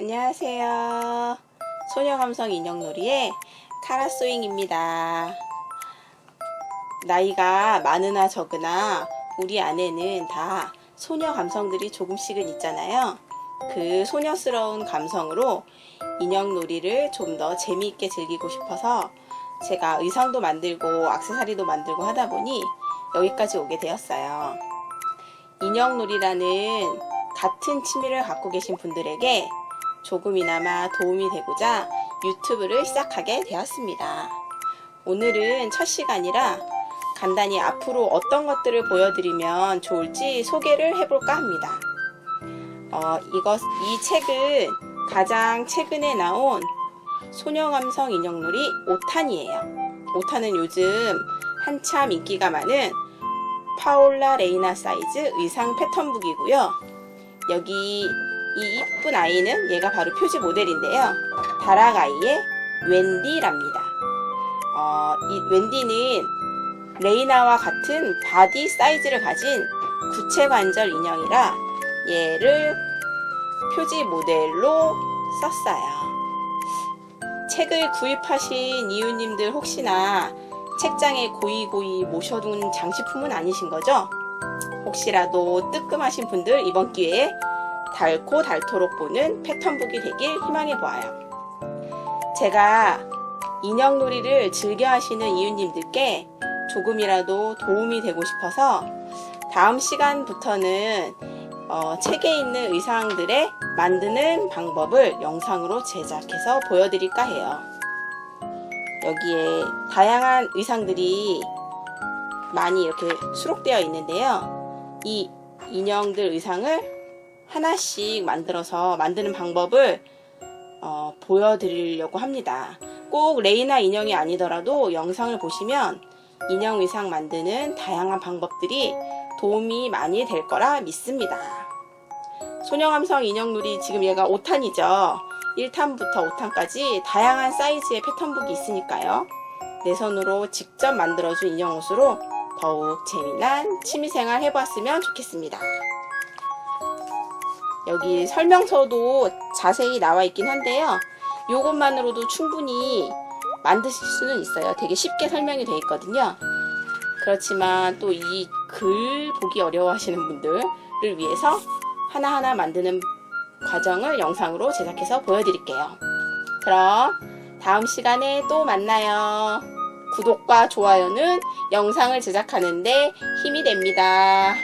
안녕하세요. 소녀감성 인형놀이의 카라소잉입니다. 나이가 많으나 적으나 우리 안에는 다 소녀 감성들이 조금씩은 있잖아요. 그 소녀스러운 감성으로 인형놀이를 좀 더 재미있게 즐기고 싶어서 제가 의상도 만들고 악세사리도 만들고 하다 보니 여기까지 오게 되었어요. 인형놀이라는 같은 취미를 갖고 계신 분들에게 조금이나마 도움이 되고자 유튜브를 시작하게 되었습니다. 오늘은 첫 시간이라 간단히 앞으로 어떤 것들을 보여드리면 좋을지 소개를 해볼까 합니다. 어, 이것, 이 책은 가장 최근에 나온 소녀감성 인형놀이 5탄이에요. 5탄은 요즘 한참 인기가 많은 파올라 레이나 사이즈 의상 패턴북이고요. 여기 이 이쁜 아이는 얘가 바로 표지 모델인데요. 다락아이의 웬디랍니다. 어, 이 웬디는 레이나와 같은 바디 사이즈를 가진 구체 관절 인형이라 얘를 표지 모델로 썼어요. 책을 구입하신 이웃님들 혹시나 책장에 고이고이 모셔둔 장식품은 아니신 거죠? 혹시라도 뜨끔하신 분들 이번 기회에 닳고 닳도록 보는 패턴북이 되길 희망해 보아요. 제가 인형놀이를 즐겨 하시는 이웃님들께 조금이라도 도움이 되고 싶어서 다음 시간부터는 어, 책에 있는 의상들의 만드는 방법을 영상으로 제작해서 보여드릴까 해요. 여기에 다양한 의상들이 많이 이렇게 수록되어 있는데요. 이 인형들 의상을 하나씩 만들어서 만드는 방법을 어, 보여드리려고 합니다. 꼭 레이나 인형이 아니더라도 영상을 보시면 인형 의상 만드는 다양한 방법들이 도움이 많이 될 거라 믿습니다. 소녀감성 인형놀이 지금 얘가 5탄이죠. 1탄부터 5탄까지 다양한 사이즈의 패턴북이 있으니까요. 내 손으로 직접 만들어준 인형 옷으로 더욱 재미난 취미생활 해보았으면 좋겠습니다. 여기 설명서도 자세히 나와 있긴 한데요. 이것만으로도 충분히 만드실 수는 있어요. 되게 쉽게 설명이 되어 있거든요. 그렇지만 또 이 글 보기 어려워하시는 분들을 위해서 하나하나 만드는 과정을 영상으로 제작해서 보여드릴게요. 그럼 다음 시간에 또 만나요. 구독과 좋아요는 영상을 제작하는데 힘이 됩니다.